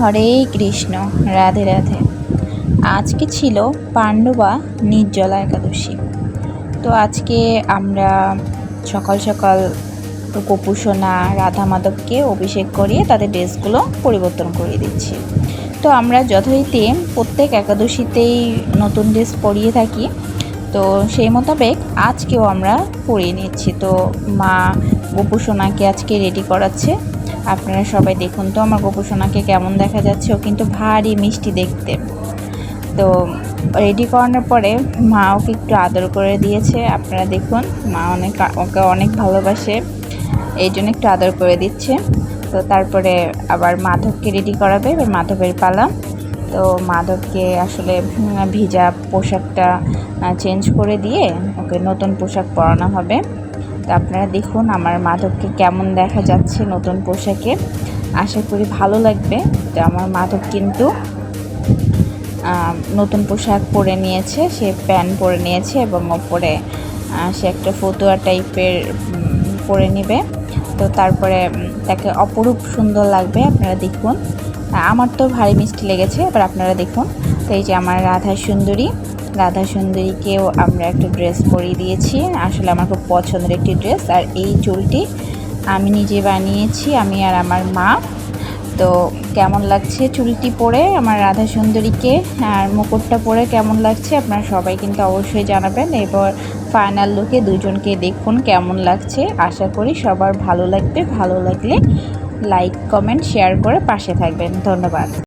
হরে কৃষ্ণ, রাধে রাধে। আজকে ছিল পাণ্ডবা নির্জলা একাদশী। তো আজকে আমরা সকাল সকাল গোপুসোনা রাধা মাধবকে অভিষেক করিয়ে তাদের ড্রেসগুলো পরিবর্তন করিয়ে দিচ্ছি। তো আমরা যথারীতি প্রত্যেক একাদশীতেই নতুন ড্রেস পরিয়ে থাকি। তো সেই মোতাবেক আজকেও আমরা পরিয়ে নিচ্ছি। তো মা গোপুসোনাকে আজকে রেডি করাচ্ছে। আপনারা সবাই দেখুন তো, আমার গোপুসোনাকে কেমন দেখা যাচ্ছে, ও কিন্তু ভারী মিষ্টি দেখতে। তো রেডি করানোর পরে মা ওকে একটু আদর করে দিয়েছে, আপনারা দেখুন, মা অনেক ওকে অনেক ভালোবাসে, এই জন্য একটু আদর করে দিচ্ছে। তো তারপরে আবার মাধবকে রেডি করাবে, এবার মাধবের পালা। তো মাধবকে আসলে ভিজা পোশাকটা চেঞ্জ করে দিয়ে ওকে নতুন পোশাক পরানো হবে। তো আপনারা দেখুন আমার মাধবকে কেমন দেখা যাচ্ছে নতুন পোশাকে। আশা করি ভালো লাগবে। তো আমার মাধব কিন্তু নতুন পোশাক পরে নিয়েছে। সে প্যান্ট পরে নিয়েছে এবং ওপরে সে একটা ফতুয়া টাইপের পরে নেবে। তো তারপরে তাকে অপরূপ সুন্দর লাগবে, আপনারা দেখুন। আমার তো ভারী মিষ্টি লেগেছে, এবার আপনারা দেখুন। তো এই যে আমার রাধা সুন্দরী রাধা সুন্দরীকেও আমরা একটা ড্রেস পরিয়ে দিয়েছি। আসলে আমার খুব পছন্দের একটি ড্রেস আর এই চুলটি আমি নিজে বানিয়েছি, আমি আর আমার মা। তো কেমন লাগছে চুলটি পরে আমার রাধা সুন্দরীকে আর মুকুটটা পরে কেমন লাগছে? আপনারা সবাই কিন্তু অবশ্যই জানাবেন। এবার ফাইনাল লুকে দুজনকে দেখুন কেমন লাগছে। আশা করি সবার ভালো লাগবে। ভালো লাগলে লাইক কমেন্ট শেয়ার করে পাশে থাকবেন। ধন্যবাদ।